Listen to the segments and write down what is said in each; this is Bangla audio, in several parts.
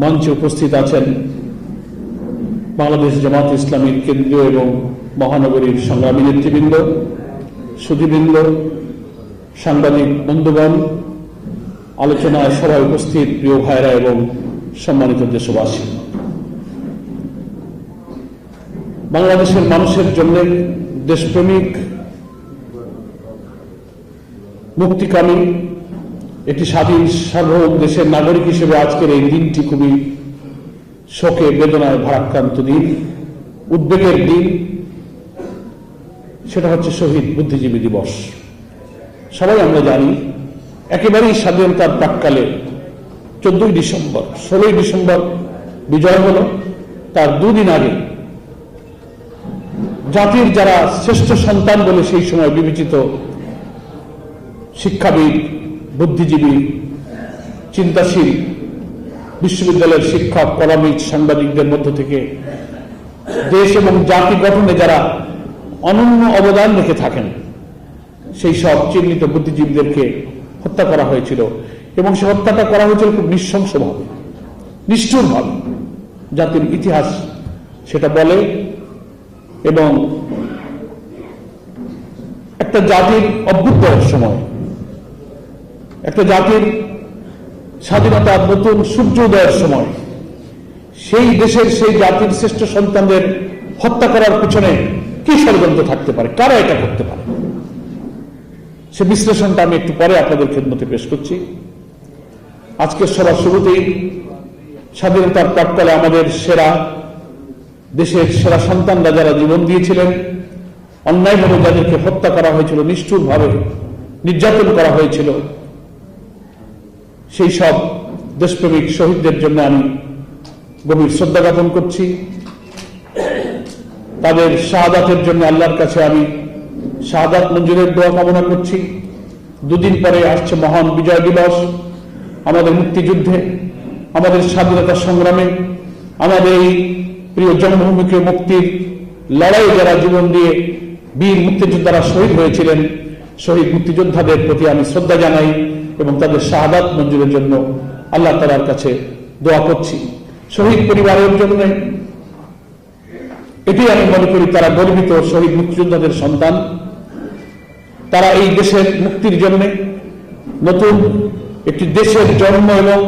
মঞ্চে উপস্থিত আছেন বাংলাদেশ জামাত ইসলামীর কেন্দ্রীয় এবং মহানগরীর সংগ্রামী নেতৃবৃন্দ, সুধীবৃন্দ, সাংবাদিক বন্ধুগণ, আলোচনায় সভায় উপস্থিত প্রিয় ভাইরা এবং সম্মানিত দেশবাসী। বাংলাদেশের মানুষের জন্য দেশপ্রেমিক, মুক্তিকামী একটি স্বাধীন সার্বভৌম দেশের নাগরিক হিসেবে আজকের এই দিনটি খুবই শোকে, বেদনায় ভারাক্রান্ত দিন। উদ্বেগের দিন। সেটা হচ্ছে শহীদ বুদ্ধিজীবী দিবস। সবাই আমরা জানি, একেবারেই স্বাধীনতার প্রাককালে চোদ্দই ডিসেম্বর, ষোলোই ডিসেম্বর বিজয় হল। তার দুদিন আগে জাতির যারা শ্রেষ্ঠ সন্তান বলে সেই সময় বিবেচিত শিক্ষাবিদ বুদ্ধিজীবী, চিন্তাশীল, বিশ্ববিদ্যালয়ের শিক্ষক কলামিক সাংবাদিকদের মধ্য থেকে দেশ এবং জাতি গঠনে যারা অনন্য অবদান রেখে থাকেন, সেই সব চিহ্নিত বুদ্ধিজীবীদেরকে হত্যা করা হয়েছিল এবং সে হত্যাটা করা হয়েছিল খুব নৃশংসভাবে, নিষ্ঠুরভাবে। জাতির ইতিহাস সেটা বলে এবং একটা জাতির অভ্যুদয়ের সময় একটা জাতির স্বাধীনতার নতুন সূর্য উদয়ের সময়, সেই দেশের সেই জাতির শ্রেষ্ঠ সন্তানদের হত্যা করার পিছনে কি ষড়যন্ত্র থাকতে পারে? কারা এটা করতে পারে? সে বিশ্লেষণটা আমি একটু পরে আপনাদের খেদমতে পেশ করছি। আজকের সবার শুরুতেই স্বাধীনতার প্রাককালে আমাদের সেরা, দেশের সেরা সন্তানরা যারা জীবন দিয়েছিলেন, অন্যায়ভাবে যাদেরকে হত্যা করা হয়েছিল, নিষ্ঠুরভাবে নির্যাতন করা হয়েছিল সেই সব দেশপ্রেমিক শহীদদের জন্য আমি গভীর শ্রদ্ধা জ্ঞাপন করছি। তাদের শাহাদাতের জন্য আল্লাহর কাছে আমি শাহাদাত মঞ্জুরের দোয়া কামনা করছি। দুদিন পরে আসছে মহান বিজয় দিবস। আমাদের মুক্তিযুদ্ধে, আমাদের স্বাধীনতা সংগ্রামে, আমাদের এই প্রিয় জন্মভূমিকে মুক্তির লড়াই যারা জীবন দিয়ে বীর মুক্তিযোদ্ধারা শহীদ হয়েছিলেন, শহীদ মুক্তিযোদ্ধাদের প্রতি আমি শ্রদ্ধা জানাই। এবং তাদের শাহাদাত মঞ্জুরের জন্য আল্লাহ তালার কাছে দোয়া করছি। শহীদ পরিবারের জন্য এটি আমি মনে করি তারা গর্বিত শহীদ মুক্তিযোদ্ধাদের সন্তান। তারা এই দেশের মুক্তির জন্য নতুন একটি দেশের জন্ম এবং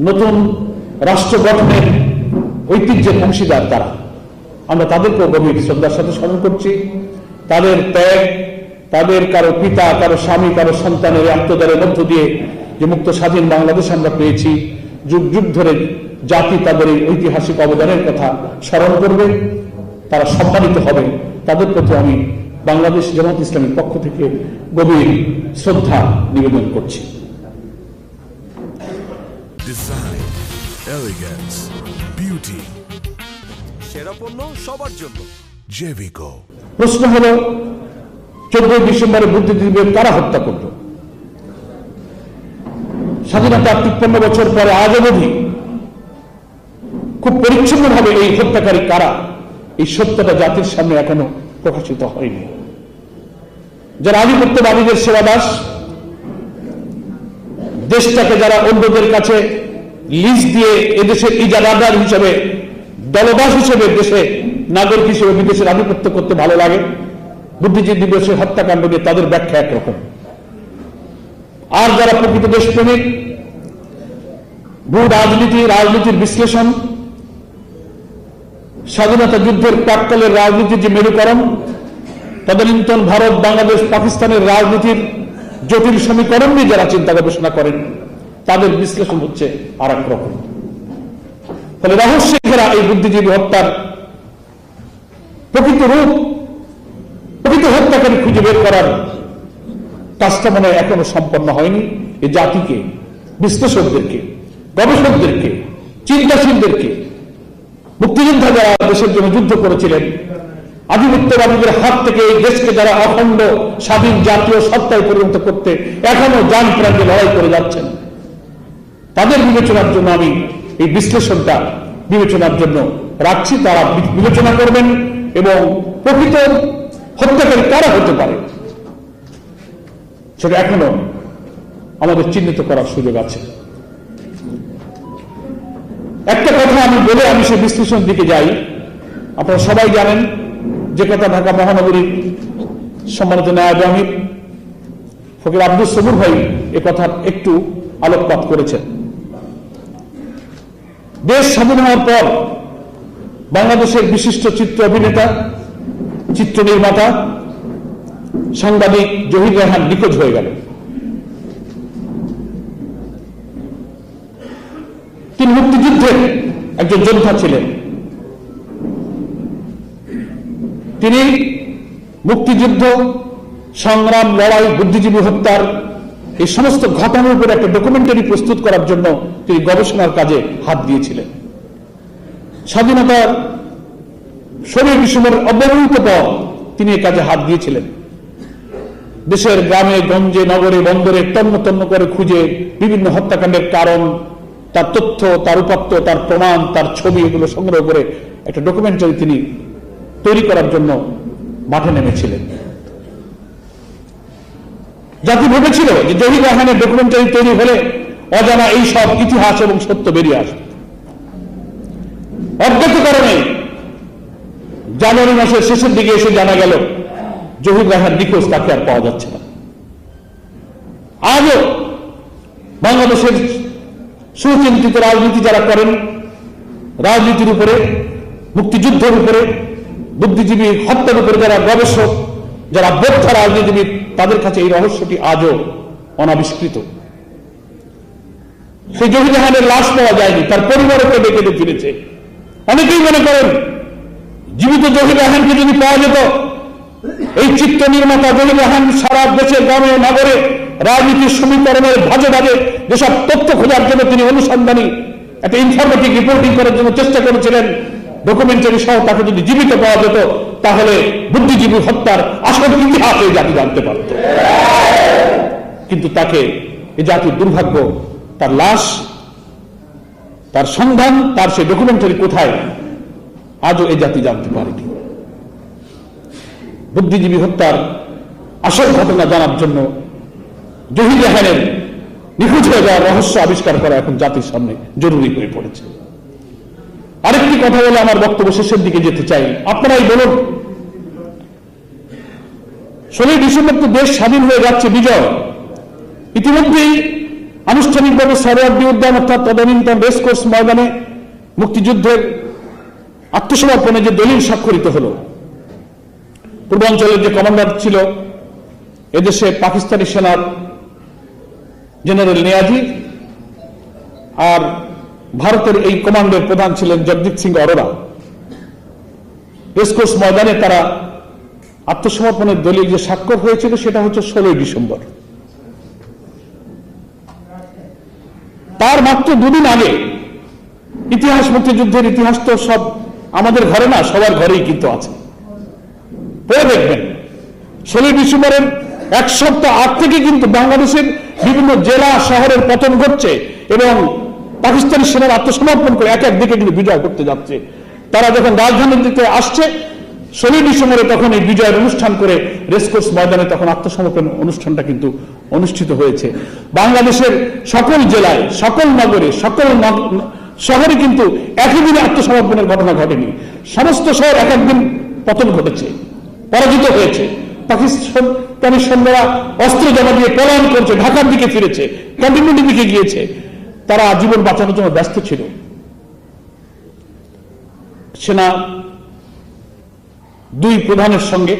নতুন রাষ্ট্র গঠনের ঐতিহ্যের অংশীদার তারা। আমরা তাদেরকেও গভীর শ্রদ্ধার সাথে স্মরণ করছি। তাদের ত্যাগ তাদের কারও পিতা কারও স্বামী কারও সন্তানের আত্মদারের মধ্য দিয়ে যে মুক্ত স্বাধীন বাংলাদেশ আমরা পেয়েছি যুগ যুগ ধরে জাতি তাদের এই ঐতিহাসিক অবদানের কথা স্মরণ করবে তারা সম্মানিত হবে। তাদের প্রতি আমি বাংলাদেশ জামাত ইসলামের পক্ষ থেকে গভীর শ্রদ্ধা নিবেদন করছি। Design, elegance, beauty, সেরা পণ্য সবার জন্য। Jevico. প্রশ্ন হল চোদ্দই ডিসেম্বরে বুদ্ধিজীবীদের কারা হত্যা করল? স্বাধীনতার তিপ্পান্ন বছর পরে আজ অবধি খুব পরিচ্ছন্নভাবে এই হত্যাকারী কারা? এই সত্যটা জাতির সামনে এখনও প্রকাশিত হয়নি। যারা আধিপত্যবাদীদের সেবাদাস, দেশটাকে যারা অন্যদের কাছে লিজ দিয়ে এদেশের ইজারাদার হিসেবে, দলদাস হিসেবে দেশে নাগরিক হিসেবে বিদেশের আধিপত্য করতে ভালো লাগে বুদ্ধিজীবী দিবসের হত্যাকাণ্ড নিয়ে তাদের ব্যাখ্যা একরকম। আর যারা প্রকৃত দেশপ্রেমিক, ভূ রাজনীতি, রাজনীতির বিশ্লেষণ, স্বাধীনতা যুদ্ধের প্রাককালের রাজনীতির যে মেরুকরণ তদনীন্তন ভারত, বাংলাদেশ, পাকিস্তানের রাজনীতির জটিল সমীকরণ নিয়ে যারা চিন্তা গবেষণা করেন, তাদের বিশ্লেষণ হচ্ছে আর এক রকম ফলে রহস্যে ঘেরা এই বুদ্ধিজীবী হত্যার প্রকৃত রূপ প্রকৃত খুঁজে বের করার কাজটা মনে এখনও সম্পন্ন হয়নি। এই জাতিকে, বিশ্লেষকদেরকে, গবেষকদেরকে, চিন্তাশীলদেরকে, মুক্তিযোদ্ধা যারা দেশের জন্য যুদ্ধ করেছিলেন, আধিপত্যবাদীদের হাত থেকে এই দেশকে যারা অখণ্ড, স্বাধীন, জাতীয় সত্তায় পরিণত করতে এখনও যান প্রাণে লড়াই করে যাচ্ছেন। তাদের বিবেচনার জন্য আমি এই বিশ্লেষণটা বিবেচনার জন্য রাখছি। তারা বিবেচনা করবেন এবং প্রকৃত হত্যাকারী কারা হতে পারে? সেটা এখনও আমাদের চিহ্নিত করার সুযোগ আছে। একটা কথা আমি বলে আমি সে বিশ্লেষণ দিকে যাই। আপনারা সবাই জানেন, যে কথা ঢাকা মহানগরীর সম্মানিত ন্যায় আমির ফকির আব্দুল সবুর ভাই এ কথার একটু আলোকপাত করেছেন। দেশ স্বাধীন হওয়ার পর বাংলাদেশের বিশিষ্ট চিত্র অভিনেতা চিত্র নির্মাতা, সাংবাদিক জহির রেহান নিখোঁজ হয়ে গেল। তিনি মুক্তিযুদ্ধের একজন যোদ্ধা ছিলেন। তিনি মুক্তিযুদ্ধ, সংগ্রাম, লড়াই, বুদ্ধিজীবী হত্যার এই সমস্ত ঘটনার উপর একটা ডকুমেন্টারি প্রস্তুত করার জন্য তিনি গবেষণার কাজে হাত দিয়েছিলেন। স্বাধীনতার শরীর বিষমের অব্যবহৃত পর তিনি কাজে হাত দিয়েছিলেন। দেশের গ্রামে, গঞ্জে, নগরে, বন্দরে তন্ন তন্ন করে খুঁজে বিভিন্ন হত্যাকাণ্ডের কারণ, তার তথ্য, তার উপাত্ত, তার প্রমাণ, তার ছবি এগুলো সংগ্রহ করে একটা ডকুমেন্টারি তিনি তৈরি করার জন্য মাঠে নেমেছিলেন। জাতি ভেবেছিল যে জহির রাহানের ডকুমেন্টারি তৈরি হলে অজানা এই সব ইতিহাস এবং সত্য বেরিয়ে আসবে। অজ্ঞাত কারণে জানুয়ারি মাসের শেষের দিকে এসে জানা গেল, জহির রাহান নিখোঁজ তাকে আর পাওয়া যাচ্ছে না। আজও বাংলাদেশের সুচিন্তিত রাজনীতি যারা করেন, রাজনীতির উপরে, মুক্তিযুদ্ধের উপরে, বুদ্ধিজীবী হত্যার উপরে যারা গবেষক, যারা বৌদ্ধ রাজনীতিবিদ, তাদের কাছে এই রহস্যটি আজও অনাবিষ্কৃত। সেই জহিরহানের লাশ পাওয়া যায়নি, তার পরিবারকে ডেকে ফিরেছে। অনেকেই মনে করেন জীবিত জহির রাহানকে যদি পাওয়া যেত, এই চিত্র নির্মাতা জহির রাহান সারা দেশের গ্রামে, নগরে, রাজনীতির সমীকরণের ভাজে ভাজে যেসব তথ্য খোঁজার জন্য তিনি অনুসন্ধানী, একটা ইনফরমেটিভ রিপোর্টিং করার জন্য চেষ্টা করেছিলেন ডকুমেন্টারি সহ তাকে যদি জীবিত পাওয়া যেত, তাহলে বুদ্ধিজীবী হত্যার আসল ইতিহাস এই জাতি জানতে পারত। কিন্তু তাকে এ জাতির দুর্ভাগ্য, তার লাশ, তার সন্ধান, তার সেই ডকুমেন্টারি কোথায়? আজও এই জাতি জানতে পারেনি। বুদ্ধিজীবী হত্যার আসল ঘটনা জানার জন্য জহির জাহানের নিখোঁজ হয়ে যাওয়ার রহস্য আবিষ্কার করা এখন জাতির সামনে জরুরি হয়ে পড়েছে। আরেকটি কথা বলে আমার বক্তব্য শেষের দিকে যেতে চাই। আপনারাই বলুন, ষোলোই ডিসেম্বর তো দেশ স্বাধীন হয়ে যাচ্ছে, বিজয়। ইতিমধ্যেই আনুষ্ঠানিকভাবে সরোয়ার্দী উদ্যান অর্থাৎ তদানীন্তন রেসকোর্স ময়দানে মুক্তিযুদ্ধের আত্মসমর্পণে যে দলিল স্বাক্ষরিত হল, পূর্বাঞ্চলের যে কমান্ডার ছিল এদেশে পাকিস্তানি সেনার জেনারেল নিয়াজি আর ভারতের এই কমান্ডের প্রধান ছিলেন জগদীপ সিং অরোরা। রেসকোর্স ময়দানে তারা আত্মসমর্পণের দলিল যে স্বাক্ষর হয়েছিল সেটা হচ্ছে ষোলোই ডিসেম্বর। তার মাত্র দুদিন আগে ইতিহাস মুক্তিযুদ্ধের ইতিহাস তো সব আমাদের ঘরে না, সবার ঘরেই কিন্তু আছে। পড়ে দেখবেন ষোলোই ডিসেম্বরের এক সপ্তাহ আগ থেকে কিন্তু বাংলাদেশের বিভিন্ন জেলা, শহরের পতন ঘটছে এবং পাকিস্তানি সেনার আত্মসমর্পণ করে এক এক দিকে কিন্তু বিজয় করতে যাচ্ছে। তারা যখন রাজধানীর দিকে আসছে ষোলোই ডিসেম্বরে তখন এই বিজয়ের অনুষ্ঠান করে রেসকোর্স ময়দানে তখন আত্মসমর্পণ অনুষ্ঠানটা কিন্তু অনুষ্ঠিত হয়েছে। বাংলাদেশের সকল জেলায়, সকল নগরে, সকল শহরে কিন্তু একই দিনে আত্মসমর্পণের ঘটনা ঘটেনি। সমস্ত শহর এক একদিন পতন ঘটেছে, পরাজিত হয়েছে। পাকিস্তানি সৈন্যরা অস্ত্র জমা দিয়ে পলায়ন করছে, ঢাকার দিকে ফিরেছে, কন্টিনিউটির দিকে গিয়েছে। তারা জীবন বাঁচানোর জন্য ব্যস্ত ছিল। সেনা দুই প্রধানের সঙ্গে,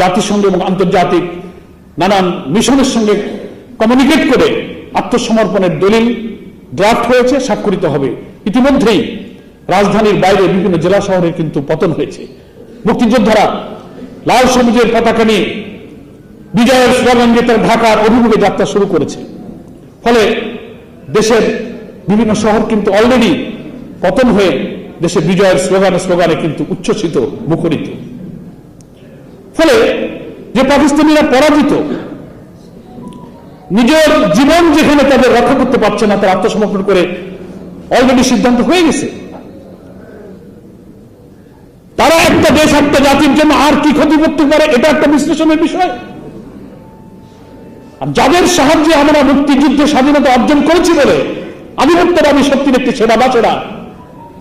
জাতিসংঘ এবং আন্তর্জাতিক নানান মিশনের সঙ্গে কমিউনিকেট করে আত্মসমর্পণের দলিল ড্রাফট হয়েছে, স্বাক্ষরিত হবে। ইতিমধ্যেই রাজধানীর বাইরে বিভিন্ন জেলা শহরে কিন্তু পতন হয়েছে। মুক্তিযোদ্ধারা লাল সবুজের পতাকা নিয়ে বিজয়ের স্লোগান দিয়ে তারা ঢাকার অভিমুখে যাত্রা শুরু করেছে। ফলে দেশের বিভিন্ন শহর কিন্তু অলরেডি পতন হয়ে দেশে বিজয়ের স্লোগানে স্লোগানে কিন্তু উচ্ছ্বসিত, মুখরিত। ফলে যে পাকিস্তানিরা পরাজিত, নিজের জীবন যেখানে তাদের রক্ষা করতে পারছে না, তার আত্মসমর্পণ করে অলরেডি সিদ্ধান্ত হয়ে গেছে। তারা একটা দেশ, একটা জাতির জন্য আর কি ক্ষতি করতে পারে, এটা একটা বিশ্লেষণের বিষয়। আর যাদের সাহায্যে আমরা মুক্তিযুদ্ধে স্বাধীনতা অর্জন করেছি বলে আধিপত্যবাদী শক্তির একটি সেরা বাচেরা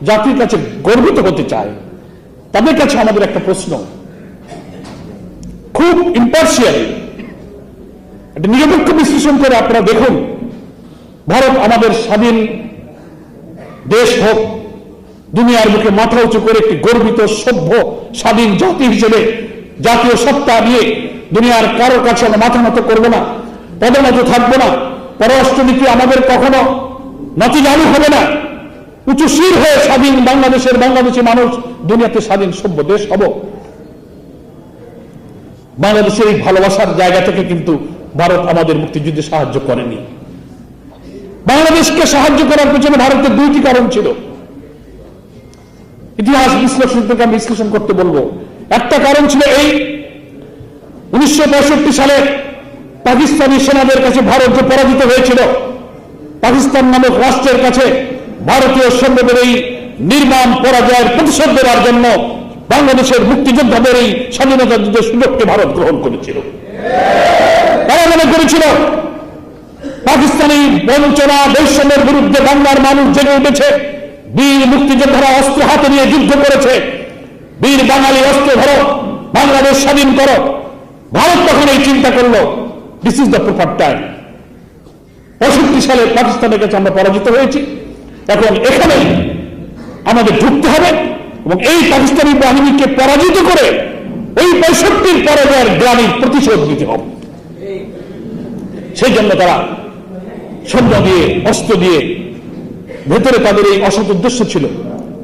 জাতির কাছে গর্বিত হতে চায় তাদের কাছে আমাদের একটা প্রশ্ন। খুব ইম্পার্সিয়াল একটা নিরপেক্ষ বিশ্লেষণ করে আপনারা দেখুন, ভারত আমাদের স্বাধীন দেশ হোক, দুনিয়ার মুখে মাথা উঁচু করে একটি গর্বিত, সভ্য, স্বাধীন জাতি হিসেবে জাতীয় সত্তা নিয়ে দুনিয়ার কারোর কাছে আমরা মাথা নত করব না পদনত থাকব না। পররাষ্ট্রনীতি আমাদের কখনো নতিজানু হবে না। উঁচু শির হয়ে স্বাধীন বাংলাদেশের বাংলাদেশি মানুষ, দুনিয়াতে স্বাধীন, সভ্য দেশ হব। বাংলাদেশের এই ভালোবাসার জায়গা থেকে কিন্তু ভারত আমাদের মুক্তিযুদ্ধে সাহায্য করেনি। বাংলাদেশকে সাহায্য করার পেছনে ভারতের দুইটি কারণ ছিল। ইতিহাস বিশ্লেষণ থেকে আমি বিশ্লেষণ করতে বলব। একটা কারণ ছিল এই, উনিশশো সালে পাকিস্তানি সেনাদের কাছে ভারত যে পরাজিত হয়েছিল, পাকিস্তান নামক রাষ্ট্রের কাছে ভারতীয় সৈন্যদের এই নির্মাণ পরাজয়ের প্রতিশোধ দেওয়ার জন্য বাংলাদেশের মুক্তিযোদ্ধাদের এই স্বাধীনতা যুদ্ধের সুযোগকে ভারত গ্রহণ করেছিল। তারা মনে করেছিল পাকিস্তানি বঞ্চনা বৈষম্যের বিরুদ্ধে বাংলার মানুষ জেগে উঠেছে। বীর মুক্তিযোদ্ধারা অস্ত্র হাতে নিয়ে যুদ্ধ করেছে। বীর বাঙালি অস্ত্র ধরো, বাংলাদেশ স্বাধীন করো। ভারত তখন এই চিন্তা করল this is the proper time পঁয়ষট্টি সালে পাকিস্তানের কাছে আমরা পরাজিত হয়েছি। এখন এখানে আমাদের ঢুকতে হবে এবং এই পাকিস্তানি বাহিনীকে পরাজিত করে ওই পঁয়ষট্টির পরাজয়ের গ্রামীণ প্রতিশোধ দিতে হবে। সেই জন্য তারা সৈন্য দিয়ে অস্ত্র দিয়ে, ভেতরে তাদের এই অসৎ উদ্দেশ্য ছিল।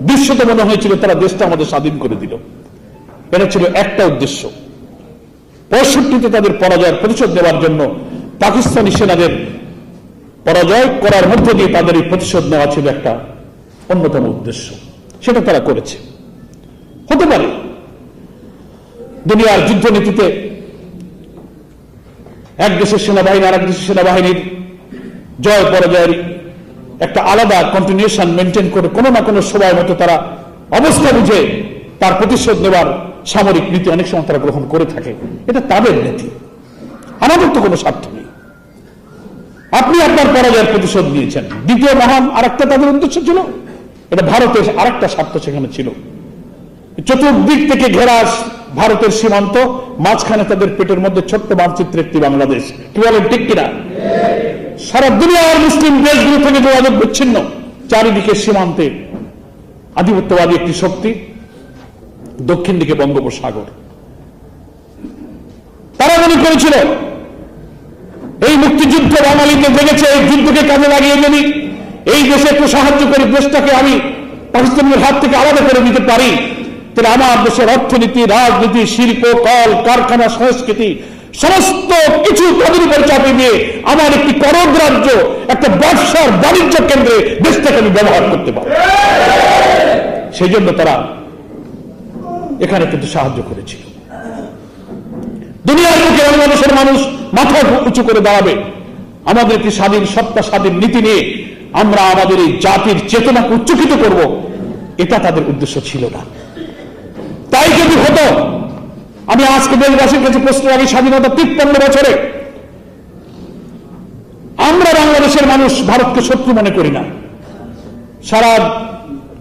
দৃশ্যতে মনে হয়েছিল তারা দেশটা আমাদের স্বাধীন করে দিল। এটা ছিল একটা উদ্দেশ্য। পঁয়ষট্টিতে তাদের পরাজয়ের প্রতিশোধ দেওয়ার জন্য পাকিস্তানি সেনাদের পরাজয় করার মধ্য দিয়ে তাদের এই প্রতিশোধ নেওয়া ছিল একটা অন্যতম উদ্দেশ্য। সেটা তারা করেছে। হতে পারে, দুনিয়ার যুদ্ধনীতিতে এক দেশের সেনাবাহিনী আর এক দেশের সেনাবাহিনীর জয় পরাজয়ের একটা আলাদা কন্টিনিউশন মেনটেন করে কোনো না কোনো সময় মতো তারা অবস্থা বুঝে তার প্রতিশোধ নেওয়ার সামরিক নীতি অনেক সময় তারা গ্রহণ করে থাকে। এটা তাদের নীতি। আমাদের তো কোনো স্বার্থ নেই। আপনি আপনার পরাজয়ের প্রতিশোধ নিয়েছেন। দ্বিতীয় মহান আরেকটা তাদের উদ্দেশ্য ছিল। এটা ভারতের আরেকটা স্বার্থ সেখানে ছিল। চতুর্দিক থেকে ঘেরা ভারতের সীমান্ত, মাঝখানে তাদের পেটের মধ্যে ছোট্ট মানচিত্র একটি বাংলাদেশ। কি বলেন কিনা? সারা দুনিয়ার মুসলিম দেশগুলো থেকে যোগাযোগ বিচ্ছিন্ন, চারিদিকে সীমান্তে আধিপত্যবাদী একটি শক্তি, দক্ষিণ দিকে বঙ্গোপসাগর। তারা মনে করেছিল, এই মুক্তিযুদ্ধ বাঙালিদের জেগেছে এই যুদ্ধকে কাজে লাগিয়ে যদি এই দেশে একটু সাহায্য করে দেশটাকে আমি পাকিস্তানের হাত থেকে আলাদা করে দিতে পারি, তাহলে আমার দেশের অর্থনীতি, রাজনীতি, শিল্প, কল, কারখানা, সংস্কৃতি সমস্ত কিছু তাদের উপর চাপিয়ে দিয়ে আমার একটি করদ রাজ্য, একটা ব্যবসার বাণিজ্য কেন্দ্রে দেশটাকে আমি ব্যবহার করতে পারি। সেই জন্য তারা এখানে কিন্তু সাহায্য করেছিল। দুনিয়ার মুখে বাংলাদেশের মানুষ মাথা উঁচু করে দাঁড়াবে। আমাদের একটি স্বাধীন সত্তা, স্বাধীন নীতি নিয়ে আমরা আমাদের এই জাতির চেতনাকে উচ্চকিত করব, এটা তাদের উদ্দেশ্য ছিল না। তাই যদি হতো আমি আজকে দেশবাসীর কাছে প্রশ্ন রাখি, স্বাধীনতা তিপ্পান্ন বছরে আমরা বাংলাদেশের মানুষ ভারতকে শত্রু মনে করি না। সারা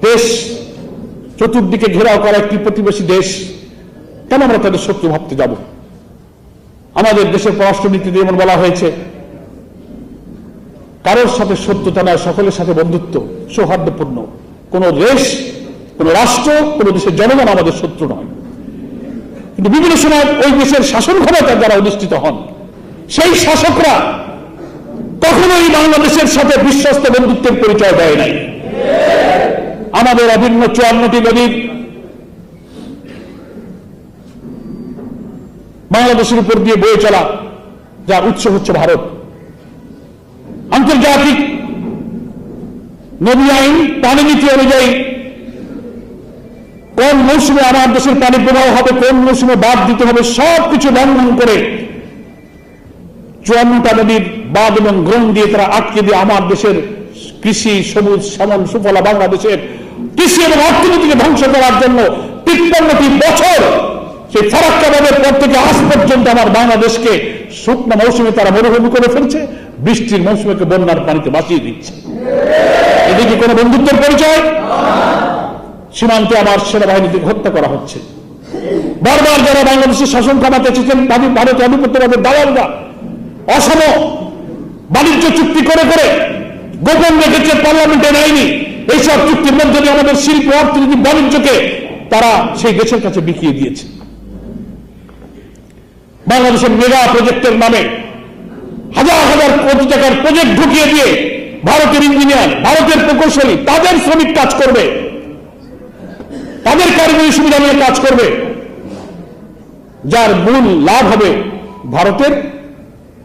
দেশ চতুর্দিকে ঘেরাও করা একটি প্রতিবেশী দেশ, কেন আমরা তাদের শত্রু ভাবতে যাব? আমাদের দেশের পররাষ্ট্রনীতিতে যেমন বলা হয়েছে, কারোর সাথে শত্রুতা নয়, সকলের সাথে বন্ধুত্ব, সৌহার্দ্যপূর্ণ। কোন দেশ, কোন রাষ্ট্র, কোন দেশের জনগণ আমাদের শত্রু নয়। কিন্তু বিভিন্ন সময় ওই দেশের শাসন ক্ষমতা যারা অধিষ্ঠিত হন, সেই শাসকরা কখনোই বাংলাদেশের সাথে বিশ্বস্ত বন্ধুত্বের পরিচয় দেয় নাই। আমাদের অভিন্ন চুয়ান্নটি নদীর বাংলাদেশের উপর দিয়ে বয়ে চলা, যা উৎস হচ্ছে ভারত। আন্তর্জাতিক নদী আইন পানি নীতি অনুযায়ী কোন মৌসুমে আমার দেশের পানি প্রবাহ হবে, কোন মৌসুমে বাদ দিতে হবে সব কিছু লঙ্ঘন করে চুয়ান্নটা নদীর বাদ এবং গ্রহণ দিয়ে তারা আটকে দিয়ে আমার দেশের কৃষি, সবুজ, শ্যামল, সুফলা বাংলাদেশের কৃষি এবং অর্থনীতিকে ধ্বংস করার জন্য তিপ্পান্নটি বছর সেই ফারাক্কা বাদের পর থেকে আজ পর্যন্ত আমার বাংলাদেশকে শুকনো মৌসুমে তারা মরুভূমি করে ফেলছে, বৃষ্টির মৌসুমকে বন্যার পানিতে বাঁচিয়ে দিচ্ছে। এদিকে কোনো বন্ধুত্বের পরিচয়? সীমান্তে আমার সেনাবাহিনীকে হত্যা করা হচ্ছে। বারবার যারা বাংলাদেশের শাসন ক্ষমতা এসেছেন ভাবি- ভারতীয় আধিপত্যবাদের দালালরা, অসম বাণিজ্য চুক্তি করে করে গোপন রেখেছে, পার্লামেন্টে নেয়নি। এইসব চুক্তির মধ্যে আমাদের শিল্প, অর্থনীতি, বাণিজ্যকে তারা সেই দেশের কাছে বিকিয়ে দিয়েছে। বাংলাদেশের মেগা প্রজেক্টের নামে হাজার হাজার কোটি টাকার প্রজেক্ট ঢুকিয়ে দিয়ে ভারতের ইঞ্জিনিয়ার ভারতের প্রকৌশলী, তাদের শ্রমিক কাজ করবে। তাদের কারিগরি সুবিধা নিয়ে কাজ করবে। যার মূল লাভ হবে ভারতের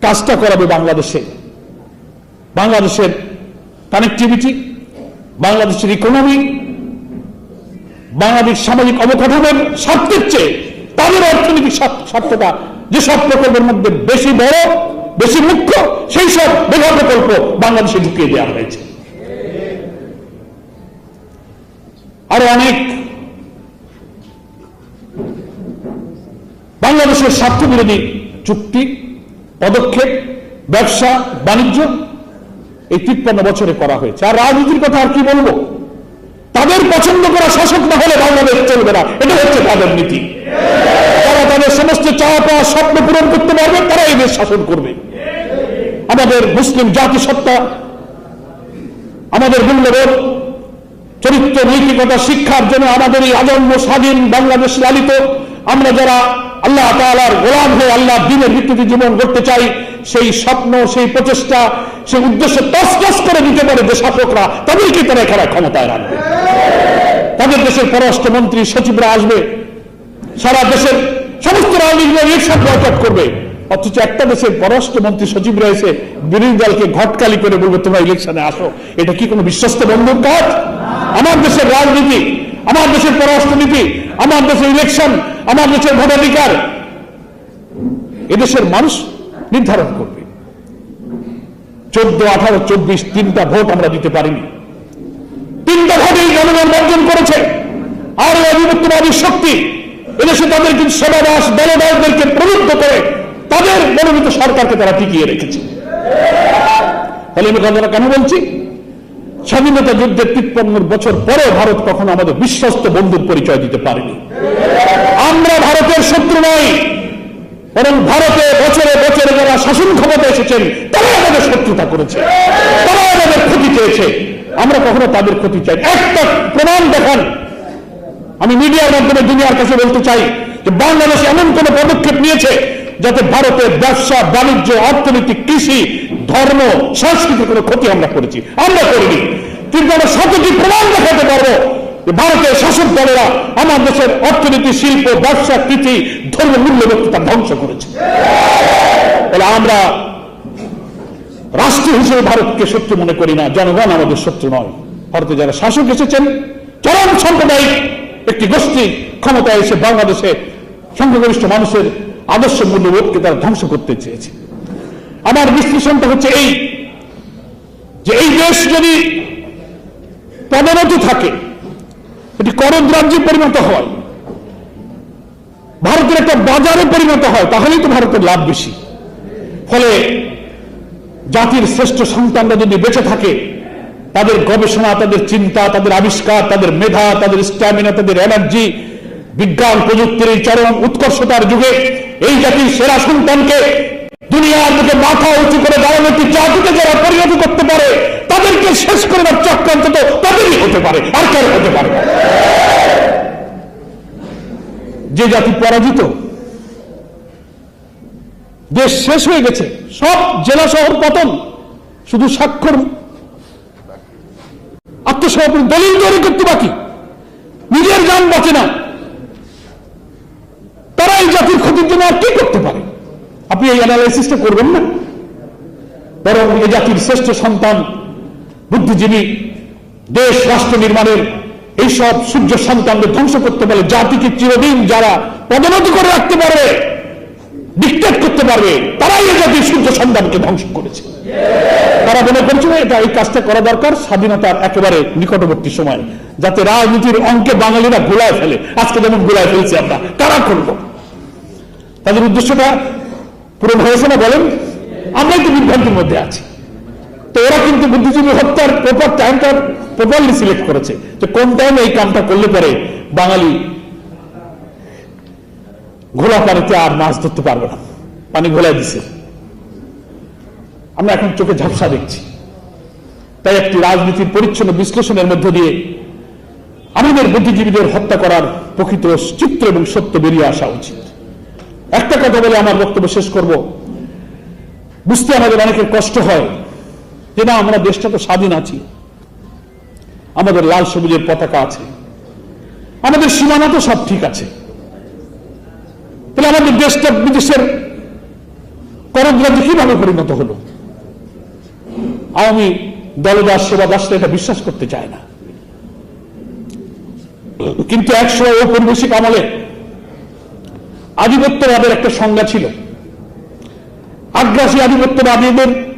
কাজটা করাবে বাংলাদেশে। বাংলাদেশের কানেক্টিভিটি বাংলাদেশের ইকোনমি বাংলাদেশ সামাজিক অবকাঠামোর স্বার্থের চেয়ে তাদের অর্থনৈতিক স্বার্থ- স্বার্থটা যেসব প্রকল্পের মধ্যে বেশি বড়, বেশি মুখ্য, সেই সব মেগা প্রকল্প বাংলাদেশে ঢুকিয়ে দেওয়া হয়েছে। আরও অনেক বাংলাদেশের স্বার্থ বিরোধী চুক্তি, পদক্ষেপ, ব্যবসা, বাণিজ্য, এই তিপ্পান্ন বছরে করা হয়েছে। আর রাজনীতির কথা আর কি বলব? তাদের পছন্দ করা শাসক না হলে বাংলাদেশ চলবে না। এটা হচ্ছে তাদের নীতি। তারা তাদের সমস্ত চাওয়া পাওয়া স্বপ্ন পূরণ করতে পারবে, তারা এই দেশ শাসন করবে। আমাদের মুসলিম জাতিসত্তা, আমাদের মূল্যবোধ, চরিত্র, নৈতিকতা, শিক্ষার জন্য আমাদের এই আজন্ম স্বাধীন বাংলাদেশ লালিত আমরা যারা আল্লাহ তাআলার গোলাম হয়ে আল্লাহ দিনের ভিত্তিতে জীবন গড়তে চাই, সেই স্বপ্ন, সেই প্রচেষ্টা, সেই উদ্দেশ্য তসতস করে দিতে পারে যে শাসকরা, তাদেরকে তারা এখানে ক্ষমতায় রাখবে। তাদের দেশের পররাষ্ট্রমন্ত্রী সচিবরা আসবে, সারা দেশের সমস্ত রাজনীতি ইলেকশন বয়কট করবে। অথচ একটা দেশের পররাষ্ট্রমন্ত্রী সচিবরা এসে বিরোধী দলকে ঘটকালি করে বলবে, তোমরা ইলেকশনে আসো। এটা কি কোনো বিশ্বস্ত বন্ধুর কাজ? আমার দেশের রাজনীতি আমার দেশের পররাষ্ট্রনীতি, আমার দেশের ইলেকশন আমার দেশের ভোটাধিকার, এদেশের মানুষ নির্ধারণ করবে। চোদ্দ, আঠারো, চব্বিশ তিনটা ভোট আমরা দিতে পারিনি। তিনটা ভোটেই জনগণ বর্জন করেছে। আর আধিপত্যবাদী শক্তি এদেশে তাদের কিন্তু সেবাদাস দলদাসদেরকে প্রলুব্ধ করে তাদের মনোনীত সরকারকে তারা টিকিয়ে রেখেছে। তাহলে আমি কথাটা কেন বলছি? স্বাধীনতা যুদ্ধের তিপ্পান্ন বছর পরে ভারত কখনো আমাদের বিশ্বস্ত বন্ধুর পরিচয় দিতে পারেনি। আমরা ভারতের শত্রু নই, বরং ভারতে বছরে বছরে যারা শাসন ক্ষমতা এসেছেন তারা আমাদের শত্রুতা করেছে তারা আমাদের ক্ষতি চেয়েছে। আমরা কখনো তাদের ক্ষতি চাই। একটা প্রমাণ দেখান। আমি মিডিয়ার মাধ্যমে দুনিয়ার কাছে বলতে চাই যে বাংলাদেশ এমন কোন পদক্ষেপ নিয়েছে যাতে ভারতের ব্যবসা, বাণিজ্য, অর্থনীতি, কৃষি, ধর্ম, সংস্কৃতির কোনো ক্ষতি আমরা করেছি। আমরা করিনি। কিন্তু আমরা শতটি প্রমাণ দেখাতে পারব ভারতের শাসক দলেরা আমার দেশের অর্থনীতি, শিল্প, ব্যবসা, কৃষি, ধর্ম মূল্যবোধকে তার ধ্বংস করেছে। তাহলে আমরা রাষ্ট্র হিসেবে ভারতকে শত্রু মনে করি না, জনগণ আমাদের শত্রু নয়। ভারতে যারা শাসক এসেছেন, চরম সাম্প্রদায়িক একটি গোষ্ঠী ক্ষমতায় এসে বাংলাদেশে সংখ্যাগরিষ্ঠ মানুষের আদর্শ মূল্যবোধকে তারা ধ্বংস করতে চেয়েছে। আমার বিশ্লেষণটা হচ্ছে এই, যে এই দেশ যদি পদোন্নতি থাকে এটি করদ রাজ্যে পরিণত হয়, ভারতের একটা বাজারে পরিণত হয়, তাহলেই তো ভারতের লাভ বেশি। ফলে জাতির শ্রেষ্ঠ সন্তানরা যদি বেঁচে থাকে, তাদের গবেষণা, তাদের চিন্তা, তাদের আবিষ্কার, তাদের মেধা, তাদের স্ট্যামিনা তাদের এনার্জি বিজ্ঞান প্রযুক্তির এই চরম উৎকর্ষতার যুগে এই জাতির সেরা সন্তানকে দুনিয়ার মুখে মাথা উঁচু করে দাঁড়ানো একটি জাতিকে যারা পরিণত করতে পারে, তাদেরকে শেষ করে করবার চক্রান্ত তো তাদেরই হতে পারে, আর কেন হতে পারে যে জাতি পরাজিত, দেশ শেষ হয়ে গেছে, সব জেলা শহর পতন, শুধু স্বাক্ষর, আত্মসমর্পণ, দলিল তৈরি করতে বাকি, নিজের যান বাঁচে না। এই জাতির ক্ষতির জন্য আর কি করতে পারে? আপনি এই অ্যানালাইসিসটা করবেন না? বরং এই জাতির শ্রেষ্ঠ সন্তান, বুদ্ধিজীবী, দেশ, রাষ্ট্র নির্মাণের এইসব সূর্য সন্তানদের ধ্বংস করতে পারে, জাতিকে চিরদিন যারা পদোন্নতি করে রাখতে পারবে ডিক্টেট করতে পারবে, তারাই এই জাতির সূর্য সন্তানকে ধ্বংস করেছে। তারা মনে করছে না, এটা এই কাজটা করা দরকার, স্বাধীনতার একেবারে নিকটবর্তী সময়, যাতে রাজনীতির অঙ্কে বাঙালিরা গোলায় ফেলে। আজকে যেমন গোলায় ফেলছি আমরা, কারা করব তাদের উদ্দেশ্যটা পূরণ হয়েছে না বলেন? আমরাই তো বিভ্রান্তির মধ্যে আছি। তো ওরা কিন্তু বুদ্ধিজীবী হত্যার প্রপার টাইমটা প্রপারলি সিলেক্ট করেছে যে কোন টাইমে এই কামটা করলে পরে বাঙালি ঘোলা পানিতে আর মাছ ধরতে পারবে না। পানি ঘোলায় দিছে। আমরা এখন চোখে ঝাপসা দেখছি। তাই একটি রাজনীতির পরিচ্ছন্ন বিশ্লেষণের মধ্য দিয়ে আমাদের বুদ্ধিজীবীদের হত্যা করার প্রকৃত চিত্র এবং সত্য বেরিয়ে আসা উচিত। একটা কথা বলে আমার বক্তব্য শেষ করব। বুঝতে আমাদের অনেকের কষ্ট হয় যে না, আমরা দেশটা তো স্বাধীন আছি। আমাদের লাল সবুজের পতাকা আছে। আমাদের সীমানা তো সব ঠিক আছে। তাহলে আমাদের দেশটা বিদেশের করদ্রাজ্যে কীভাবে পরিণত হলো? আওয়ামী সেবা দাসরা এটা বিশ্বাস করতে চায় না। কিন্তু একসময় ঔপনিবেশিক আমলে আধিপত্যবাদের একটা সংজ্ঞা ছিল। আগ্রাসী আধিপত্যবাদীদের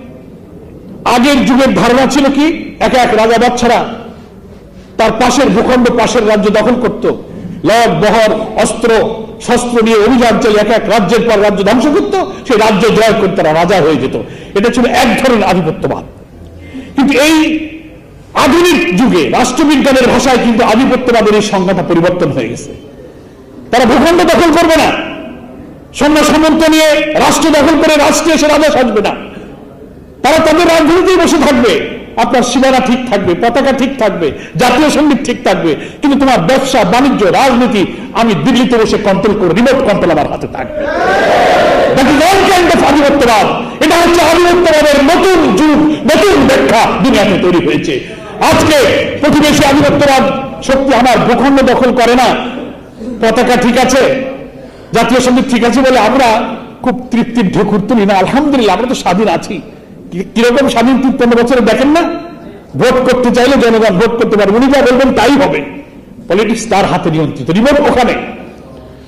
আগের যুগের ধারণা ছিল কি? এক এক রাজা বাচ্চারা তার পাশের ভূখণ্ড, পাশের রাজ্য দখল করত। লব বহর অস্ত্র, শস্ত্র নিয়ে অভিযান চালিয়ে এক এক রাজ্যের পর রাজ্য ধ্বংস করত। সেই রাজ্য জয় করে তারা রাজা হয়ে যেত। এটা ছিল এক ধরনের আধিপত্যবাদ। কিন্তু এই আধুনিক যুগে রাষ্ট্রবিজ্ঞানের ভাষায় কিন্তু আধিপত্যবাদের এই সংজ্ঞাটা পরিবর্তন হয়ে গেছে। তারা ভূখণ্ড দখল করবে না। সৈন্য সামন্ত নিয়ে রাষ্ট্র দখল করে রাষ্ট্রে এসে রাজা সাজবে না। তারা তাদের রাজনীতিতেই বসে থাকবে। আপনার সীমানা ঠিক থাকবে, পতাকা ঠিক থাকবে, জাতীয় সংগীত ঠিক থাকবে। কিন্তু তোমার ব্যবসা, বাণিজ্য, রাজনীতি, আমি দিল্লিতে বসে কন্ট্রোল করব রিমোট কন্ট্রোল আমার হাতে থাকবে। আধিপত্যবাদ। এটা হচ্ছে আধিপত্যবাদের নতুন যুগ, নতুন ব্যাখ্যা দুনিয়াতে তৈরি হয়েছে। আজকে প্রতিবেশী আধিপত্যবাদ শক্তি আমার ভূখণ্ড দখল করে না। পতাকা ঠিক আছে? জাতীয় সংগীত ঠিক আছে বলে আমরা খুব তৃপ্তির ঢেকুর তুলি না। আলহামদুলিল্লাহ, আমরা তো স্বাধীন আছি। কীরকম স্বাধীন তিপ্পান্ন বছরে দেখেন না? ভোট করতে চাইলে জনগণ ভোট করতে পারবে। উনি যা বলবেন তাই হবে। পলিটিক্স তার হাতে নিয়ন্ত্রিত। রিমোট ওখানে।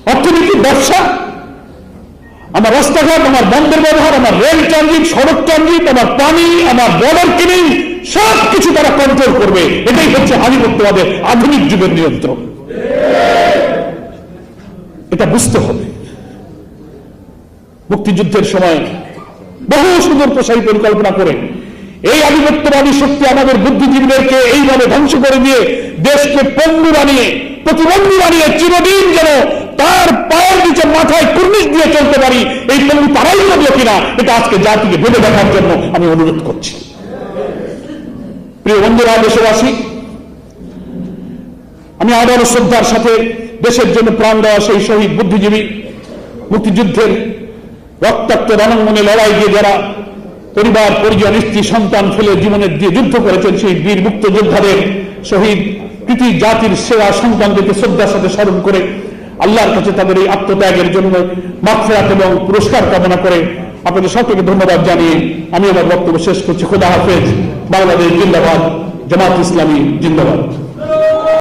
অর্থনীতি ব্যবসা। আমার রাস্তাঘাট, আমার বন্দর ব্যবহার, আমার রেল ট্রানজিট সড়ক ট্রানজিট আমার পানি, আমার বর্ডার কিনিং সব কিছু তারা কন্ট্রোল করবে। এটাই হচ্ছে আধিপত্যবাদের আধুনিক যুগের নিয়ন্ত্রণ। এটা বুঝতে হবে। মুক্তিযুদ্ধের সময় বহু সুন্দর প্রসারী পরিকল্পনা করে এই আধিপত্যবাদী শক্তি আমাদের বুদ্ধিজীবীদেরকে এইভাবে ধ্বংস করে দিয়ে দেশকে পঙ্গু বানিয়ে, প্রতিবন্ধী বানিয়ে চিরদিন যেন তার পায়ের নিচে মাথায় কুর্নিশ দিয়ে চলতে পারি, এই পঙ্গু তারাই করল কিনা, এটা আজকে জাতিকে ভেবে দেখার জন্য আমি অনুরোধ করছি। প্রিয় বন্ধুরা, দেশবাসী, আমি আবারও শ্রদ্ধার সাথে দেশের জন্য প্রাণ দেওয়া সেই শহীদ বুদ্ধিজীবী মুক্তিযুদ্ধের রক্তাক্ত রণাঙ্গনে লড়াই দিয়ে যারা পরিবার, পরিজন, স্ত্রী, সন্তান ফেলে জীবনের দিয়ে যুদ্ধ করেছেন সেই বীর মুক্ত যোদ্ধাদের শহীদ কৃতি জাতির সেরা সন্তানদেরকে শ্রদ্ধার সাথে স্মরণ করে আল্লাহর কাছে তাদের এই আত্মত্যাগের জন্য মাফেরাত এবং পুরস্কার কামনা করে আপনাদের সকলকে ধন্যবাদ জানিয়ে আমি আমার বক্তব্য শেষ করছি। খোদা হাফেজ। বাংলাদেশ জিন্দাবাদ, জামাত ইসলামী জিন্দাবাদ।